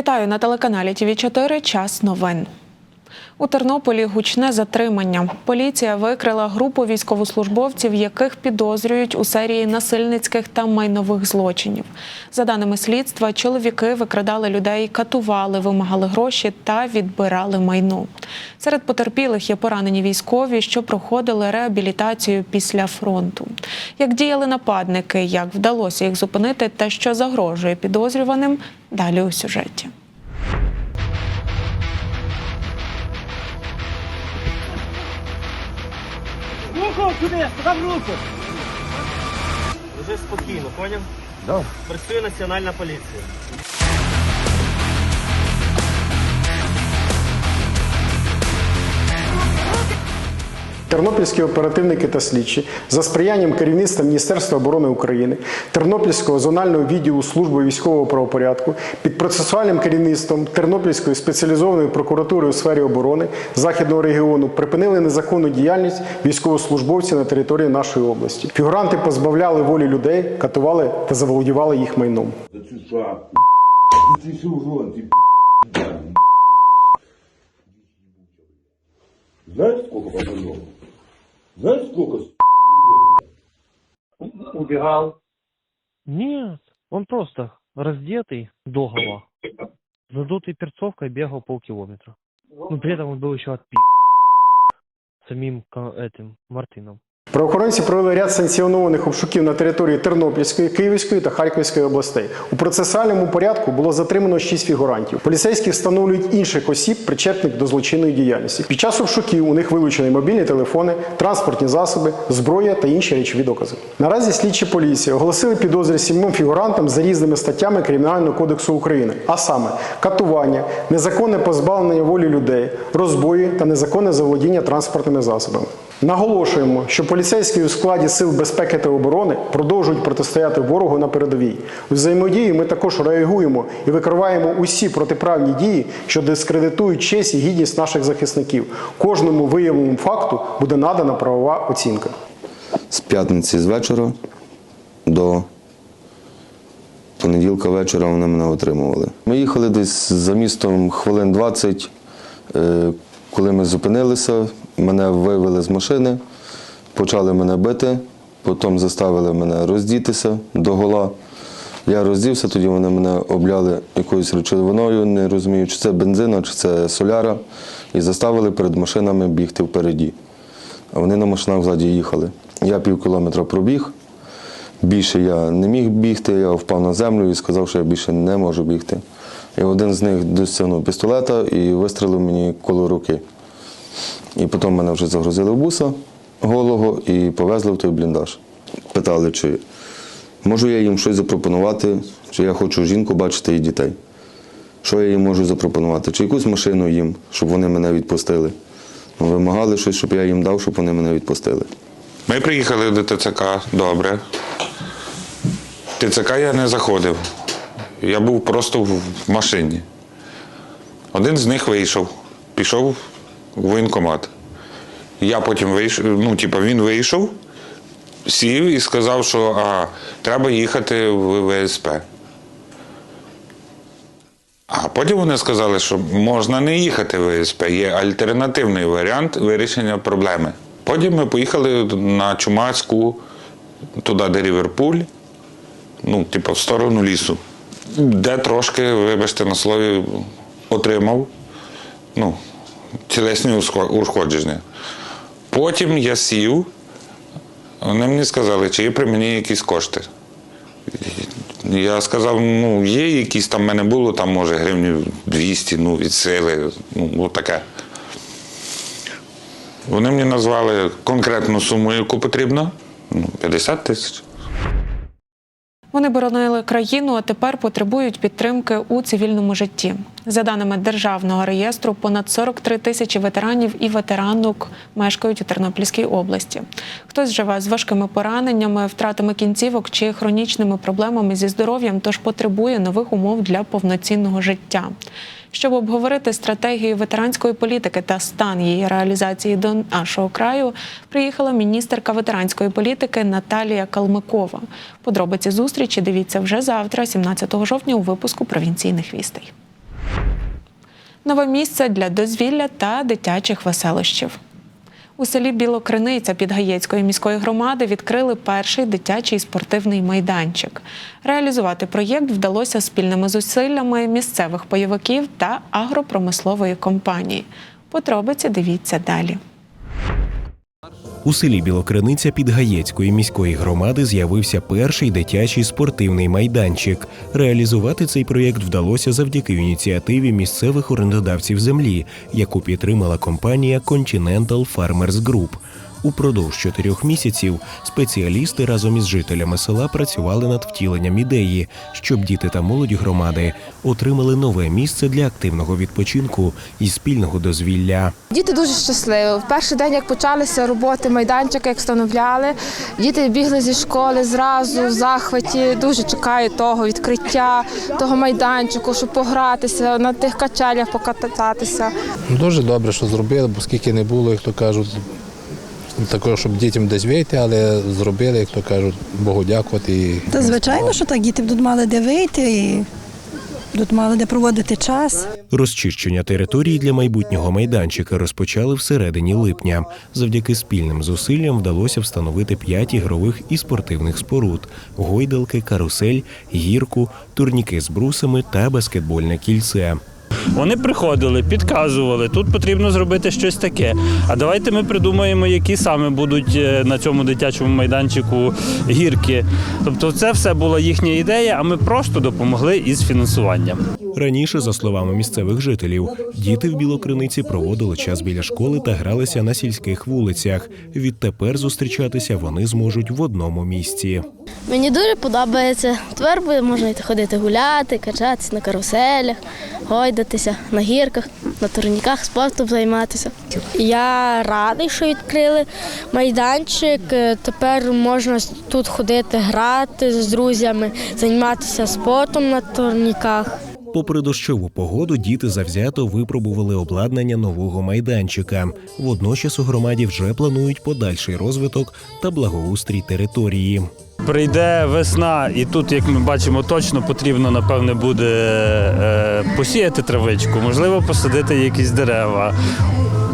Вітаю на телеканалі ТВ 4 Час новин. У Тернополі гучне затримання. Поліція викрила групу військовослужбовців, яких підозрюють у серії насильницьких та майнових злочинів. За даними слідства, чоловіки викрадали людей, катували, вимагали гроші та відбирали майно. Серед потерпілих є поранені військові, що проходили реабілітацію після фронту. Як діяли нападники, як вдалося їх зупинити та що загрожує підозрюваним, далі у сюжеті. Сюди, став руку. Вже спокійно, поняв? Да. Працює національна поліція. Тернопільські оперативники та слідчі за сприянням керівництва Міністерства оборони України, Тернопільського зонального відділу служби військового правопорядку під процесуальним керівництвом Тернопільської спеціалізованої прокуратури у сфері оборони Західного регіону припинили незаконну діяльність військовослужбовців на території нашої області. Фігуранти позбавляли волі людей, катували та заволодівали їх майном. Да ты шапку. Ты все вон, ты Знаете, сколько пацанов? Знаете, сколько Убігав. Нет, он просто раздетый догола, задутой перцовкой бегал полкилометра. Ну, при этом он был еще отпи самим этим Мартином. Правоохоронці провели ряд санкціонованих обшуків на території Тернопільської, Київської та Харківської областей. У процесуальному порядку було затримано шість фігурантів. Поліцейські встановлюють інших осіб, причетних до злочинної діяльності. Під час обшуків у них вилучені мобільні телефони, транспортні засоби, зброя та інші речові докази. Наразі слідчі поліції оголосили підозри сімом фігурантам за різними статтями Кримінального кодексу України, а саме катування, незаконне позбавлення волі людей, розбої та незаконне заволодіння транспортними засобами. Наголошуємо, що поліцейські у складі сил безпеки та оборони продовжують протистояти ворогу на передовій. У взаємодії ми також реагуємо і викриваємо усі протиправні дії, що дискредитують честь і гідність наших захисників. Кожному виявленому факту буде надана правова оцінка. з п'ятниці з вечора до понеділка вечора вони мене отримували. Ми їхали десь за містом хвилин 20. Е, Коли ми зупинилися, мене вивели з машини, почали мене бити, потім заставили мене роздітися до гола. Я роздівся, тоді вони мене обляли якоюсь речовиною, не розумію, чи це бензина, чи це соляра, і заставили перед машинами бігти впереді. А вони на машинах ззаді їхали. Я пів кілометра пробіг. Більше я не міг бігти, я впав на землю і сказав, що я більше не можу бігти. І один з них досягнув пістолета і вистрелив мені коло руки. І потім мене вже загрузили в буса голого і повезли в той бліндаж. Питали, чи можу я їм щось запропонувати, чи я хочу жінку бачити і дітей. Що я їм можу запропонувати? Чи якусь машину їм, щоб вони мене відпустили. Ну, Вимагали щось, щоб я їм дав, щоб вони мене відпустили. Ми приїхали до ТЦК, добре. ТЦК я не заходив. Я був просто в машині. Один з них вийшов, пішов в воєнкомат. Я потім вийшов, ну, типу, він вийшов, сів і сказав, що а, треба їхати в ВСП. А потім вони сказали, що можна не їхати в ВСП, є альтернативний варіант вирішення проблеми. Потім ми поїхали на Чумацьку, туди, де Ріверпуль, ну, типу, в сторону лісу, де трошки, вибачте на слові, отримав ну, тілесні ушко- ушкодження. Потім я сів, вони мені сказали, чи є при мені якісь кошти. Я сказав, ну, є якісь там в мене було, там, може, гривнів 200, ну, від сили, ну, таке. Вони мені назвали конкретну суму, яку потрібно, ну, 50 тисяч. Вони боронили країну, а тепер потребують підтримки у цивільному житті. За даними державного реєстру, понад 43 тисячі ветеранів і ветеранок мешкають у Тернопільській області. Хтось живе з важкими пораненнями, втратами кінцівок чи хронічними проблемами зі здоров'ям, тож потребує нових умов для повноцінного життя. Щоб обговорити стратегію ветеранської політики та стан її реалізації до нашого краю, приїхала міністерка ветеранської політики Наталія Калмикова. Подробиці зустрічі дивіться вже завтра, 17 жовтня, у випуску провінційних вістей. нове місце для дозвілля та дитячих веселощів. У селі Білокриниця Підгаєцької міської громади відкрили перший дитячий спортивний майданчик. Реалізувати проєкт вдалося спільними зусиллями місцевих бойовиків та агропромислової компанії. Подробиці дивіться далі. У селі Білокриниця Підгаєцької міської громади з'явився перший дитячий спортивний майданчик. Реалізувати цей проєкт вдалося завдяки ініціативі місцевих орендодавців землі, яку підтримала компанія Continental Farmers Group. Упродовж чотирьох місяців спеціалісти разом із жителями села працювали над втіленням ідеї, щоб діти та молодь громади отримали нове місце для активного відпочинку і спільного дозвілля. Діти дуже щасливі. В перший день, як почалися роботи майданчика, як встановляли, діти бігли зі школи зразу в захваті. Дуже чекають того відкриття, того майданчику, щоб погратися, на тих качелях покататися. Дуже добре, що зробили, бо скільки не було, як то кажуть, такого, щоб дітям десь вийти, але зробили, як то кажуть, Богу дякувати. Та звичайно, що так діти будуть мали де вийти і будуть мали де проводити час. Розчищення території для майбутнього майданчика розпочали всередині липня. Завдяки спільним зусиллям вдалося встановити п'ять ігрових і спортивних споруд: гойдалки, карусель, гірку, турніки з брусами та баскетбольне кільце. Вони приходили, підказували, тут потрібно зробити щось таке. А давайте ми придумаємо, які саме будуть е, на цьому дитячому майданчику гірки. Тобто, це все була їхня ідея, а ми просто допомогли із фінансуванням. Раніше, за словами місцевих жителів, діти в Білокриниці проводили час біля школи та гралися на сільських вулицях. Відтепер зустрічатися вони зможуть в одному місці. Мені дуже подобається. Тепер можна йти ходити гуляти, качатися на каруселях, гойдатися на гірках, на турніках, спортом займатися. Я радий, що відкрили майданчик. Тепер можна тут ходити, грати з друзями, займатися спортом на турніках. Попри дощову погоду, діти завзято випробували обладнання нового майданчика. Водночас у громаді вже планують подальший розвиток та благоустрій території. Прийде весна, і тут, як ми бачимо, точно потрібно, напевне, буде е, посіяти травичку, можливо, посадити якісь дерева,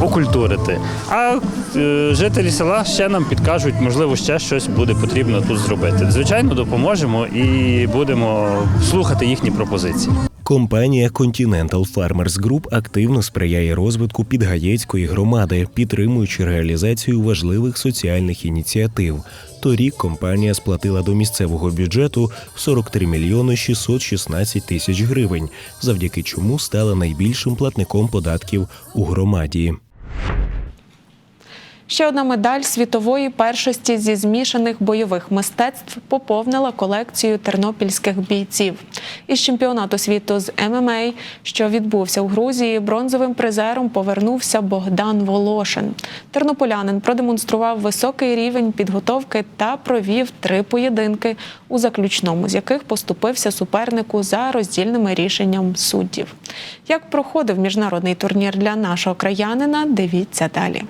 окультурити. А е, жителі села ще нам підкажуть, можливо, ще щось буде потрібно тут зробити. Звичайно, допоможемо і будемо слухати їхні пропозиції. Компанія Continental Farmers Group активно сприяє розвитку підгаєцької громади, підтримуючи реалізацію важливих соціальних ініціатив. Торік компанія сплатила до місцевого бюджету 43 мільйони 616 тисяч гривень, завдяки чому стала найбільшим платником податків у громаді. Ще одна медаль світової першості зі змішаних бойових мистецтв поповнила колекцію тернопільських бійців. Із чемпіонату світу з ММА, що відбувся у Грузії, бронзовим призером повернувся Богдан Волошин. Тернополянин продемонстрував високий рівень підготовки та провів три поєдинки, у заключному з яких поступився супернику за роздільними рішенням суддів. Як проходив міжнародний турнір для нашого краянина, дивіться далі.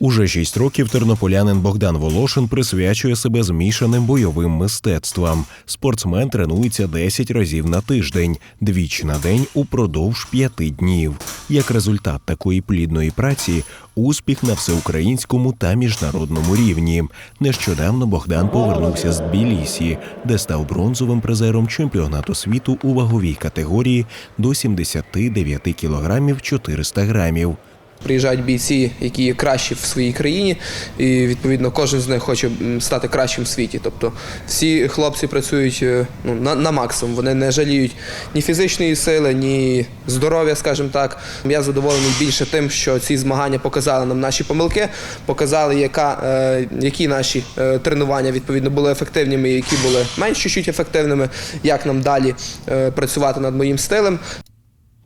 Уже шість років тернополянин Богдан Волошин присвячує себе змішаним бойовим мистецтвам. Спортсмен тренується 10 разів на тиждень, двічі на день упродовж п'яти днів. Як результат такої плідної праці, успіх на всеукраїнському та міжнародному рівні. Нещодавно Богдан повернувся з Тбілісі, де став бронзовим призером чемпіонату світу у ваговій категорії до 79 кілограмів 400 грамів. Приїжджають бійці, які є кращі в своїй країні, і відповідно кожен з них хоче стати кращим в світі. Тобто всі хлопці працюють е, ну, на, на максимум. Вони не жаліють ні фізичної сили, ні здоров'я, скажімо так. Я задоволений більше тим, що ці змагання показали нам наші помилки, показали, яка, е, які наші е, тренування відповідно були ефективними, які були менш чуть-чуть ефективними, як нам далі е, працювати над моїм стилем.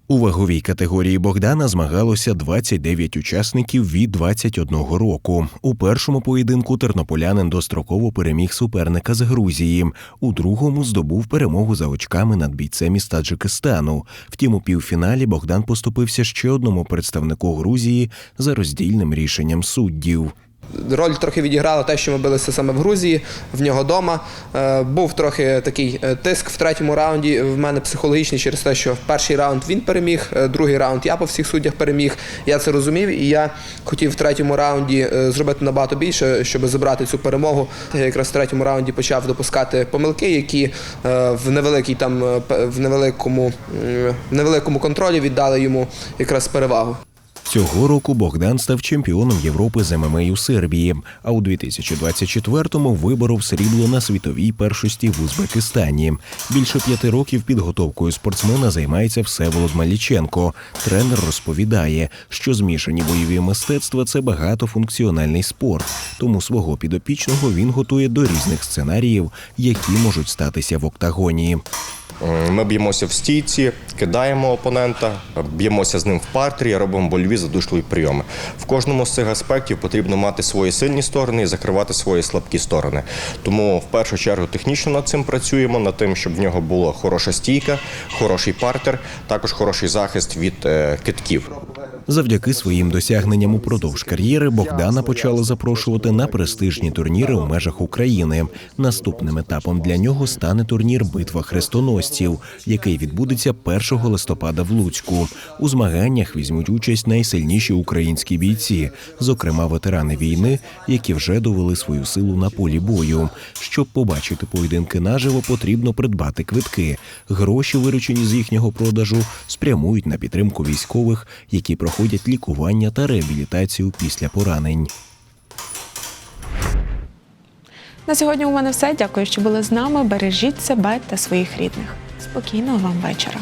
У ваговій категорії Богдана змагалося 29 учасників від 21 року. У першому поєдинку тернополянин достроково переміг суперника з Грузії. У другому здобув перемогу за очками над бійцем із Таджикистану. Втім, у півфіналі Богдан поступився ще одному представнику Грузії за роздільним рішенням суддів. Роль трохи відіграло те, що ми билися саме в Грузії, в нього вдома. Е, Був трохи такий е, тиск в третьому раунді в мене психологічний через те, що в перший раунд він переміг, е, другий раунд я по всіх суддях переміг. Я це розумів, і я хотів в третьому раунді зробити набагато більше, щоб забрати цю перемогу. Я якраз в третьому раунді почав допускати помилки, які в невеликій там в невеликому, в невеликому контролі віддали йому якраз перевагу. Цього року Богдан став чемпіоном Європи з ММА у Сербії, а у 2024-му виборов срібло на світовій першості в Узбекистані. Більше п'яти років підготовкою спортсмена займається Всеволод Маліченко. Тренер розповідає, що змішані бойові мистецтва це багатофункціональний спорт, тому свого підопічного він готує до різних сценаріїв, які можуть статися в октагоні. Ми б'ємося в стійці, кидаємо опонента, б'ємося з ним в партері, робимо больові задушливі прийоми. В кожному з цих аспектів потрібно мати свої сильні сторони і закривати свої слабкі сторони. Тому в першу чергу технічно над цим працюємо, над тим, щоб в нього була хороша стійка, хороший партер, також хороший захист від е, китків. Завдяки своїм досягненням упродовж кар'єри Богдана почали запрошувати на престижні турніри у межах України. Наступним етапом для нього стане турнір Битва хрестоносців, який відбудеться 1 листопада в Луцьку. У змаганнях візьмуть участь найсильніші українські бійці, зокрема ветерани війни, які вже довели свою силу на полі бою. Щоб побачити поєдинки наживо, потрібно придбати квитки. Гроші, виручені з їхнього продажу, спрямують на підтримку військових, які проходять лікування та реабілітацію після поранень. На сьогодні у мене все. Дякую, що були з нами. Бережіть себе та своїх рідних. Спокійного вам вечора.